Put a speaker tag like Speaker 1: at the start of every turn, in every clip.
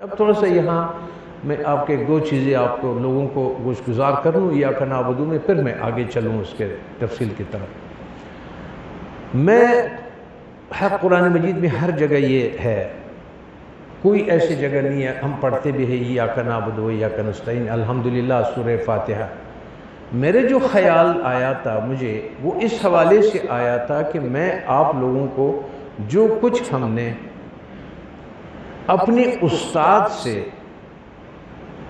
Speaker 1: اب تھوڑا سا یہاں میں آپ کے دو چیزیں آپ کو لوگوں کو گوش گزار کر لوں یا کا نابدو میں، پھر میں آگے چلوں اس کے تفصیل کی طرف۔ میں حق قرآن مجید میں ہر جگہ یہ ہے، کوئی ایسی جگہ نہیں ہے، ہم پڑھتے بھی ہیں، یا کا نابدو یا کا نستعین الحمدللہ، سورہ فاتحہ۔ میرے جو خیال آیا تھا مجھے، وہ اس حوالے سے آیا تھا کہ میں آپ لوگوں کو جو کچھ ہم نے اپنے استاد سے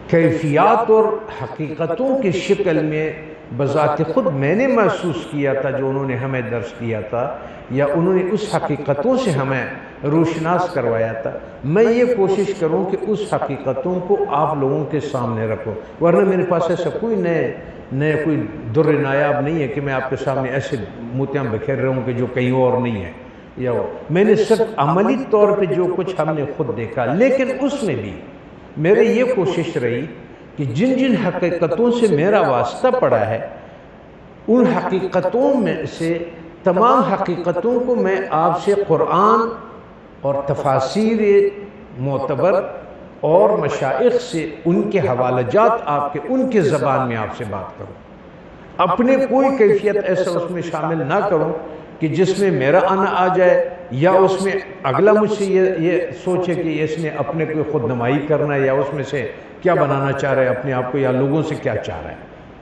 Speaker 1: کیفیات اور حقیقتوں کی شکل میں بذات خود میں نے محسوس کیا تھا جو انہوں نے ہمیں درس دیا تھا یا انہوں نے اس حقیقتوں سے ہمیں روشناس کروایا تھا۔ میں یہ کوشش کروں کہ اس حقیقتوں کو آپ لوگوں کے سامنے رکھوں ورنہ میرے پاس ایسا کوئی نئے نئے کوئی در نایاب نہیں ہے کہ میں آپ کے سامنے ایسے موتیاں بکھیر رہا ہوں کہ جو کہیں اور نہیں ہے یا میں نے صرف عملی طور پہ جو کچھ ہم نے خود دیکھا لیکن اس میں بھی میرے یہ کوشش رہی کہ جن جن حقیقتوں سے میرا واسطہ پڑا ہے ان حقیقتوں میں سے تمام حقیقتوں کو میں آپ سے قرآن اور تفاصیر معتبر اور مشائق سے ان کے حوالہ جات آپ کے ان کے زبان میں آپ سے بات کروں۔ اپنے کوئی کیفیت ایسا اس میں شامل نہ کروں کہ جس میں میرا آنا آ جائے یا اس میں اگلا مجھ سے یہ سوچے کہ اس نے اپنے کو خود نمائی کرنا ہے یا اس میں سے کیا بنانا چاہ رہا ہے اپنے آپ کو یا لوگوں سے کیا چاہ رہا ہے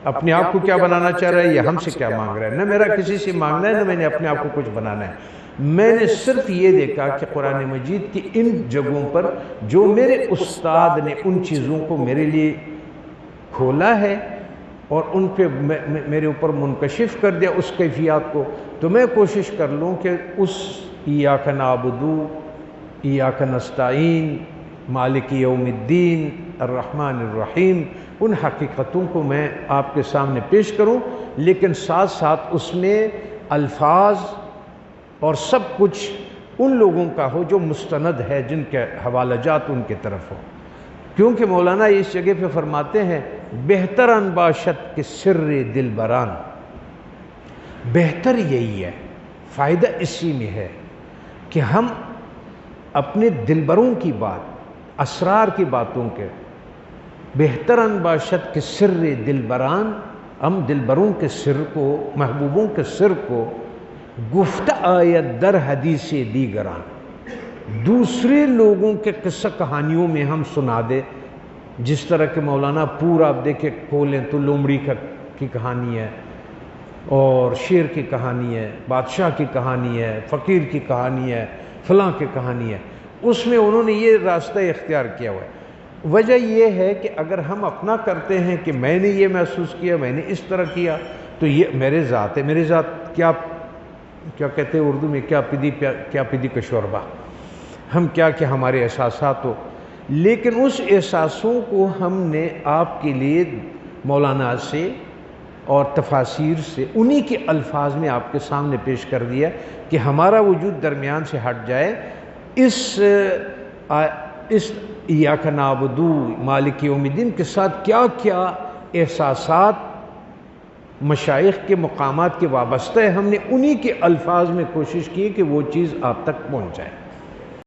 Speaker 1: اپنے آپ کو کیا بنانا چاہ رہا ہے یا ہم سے کیا مانگ رہا ہے نہ میرا کسی سے مانگنا ہے نہ میں نے اپنے آپ کو کچھ بنانا ہے۔ میں نے صرف یہ دیکھا کہ قرآن مجید کی ان جگہوں پر جو میرے استاد نے ان چیزوں کو میرے لیے کھولا ہے اور ان پہ میرے اوپر منکشف کر دیا اس کیفیات کو، تو میں کوشش کر لوں کہ اس ایاک نعبدو، ایاک نستعین، مالک یوم الدین، الرحمن الرحیم، ان حقیقتوں کو میں آپ کے سامنے پیش کروں، لیکن ساتھ ساتھ اس میں الفاظ اور سب کچھ ان لوگوں کا ہو جو مستند ہے، جن کے حوالہ جات ان کے طرف ہو۔ کیونکہ مولانا اس جگہ پہ فرماتے ہیں بہتر انباشت کے سر دل بران بہتر یہی ہے، فائدہ اسی میں ہے کہ ہم اپنے دلبروں کی بات، اسرار کی باتوں کے بہتر انباشت کے سر دل بران ہم دلبروں کے سر کو، محبوبوں کے سر کو گفت آیت در حدیث دیگران۔ دوسرے لوگوں کے قصہ کہانیوں میں ہم سنا دے جس طرح کہ مولانا پورا آپ دیکھیں کھولیں تو لومڑی کا کی کہانی ہے، اور شیر کی کہانی ہے، بادشاہ کی کہانی ہے، فقیر کی کہانی ہے، فلاں کی کہانی ہے۔ اس میں انہوں نے یہ راستہ اختیار کیا ہوا ہے۔ وجہ یہ ہے کہ اگر ہم اپنا کرتے ہیں کہ میں نے یہ محسوس کیا، میں نے اس طرح کیا، تو یہ میرے ذات ہے۔ میرے ذات کیا کیا کہتے ہیں اردو میں؟ کیا پدی کیا پدی کا شوربہ ہم کیا کہ ہمارے احساسات ہو۔ لیکن اس احساسوں کو ہم نے آپ کے لیے مولانا سے اور تفاصیر سے انہی کے الفاظ میں آپ کے سامنے پیش کر دیا کہ ہمارا وجود درمیان سے ہٹ جائے۔ اس اس، ایاک نابدو مالک یوم الدین کے ساتھ کیا کیا احساسات، مشائق کے مقامات کے وابستہ ہے ہم نے انہی کے الفاظ میں کوشش کی کہ وہ چیز آپ تک پہنچ جائے۔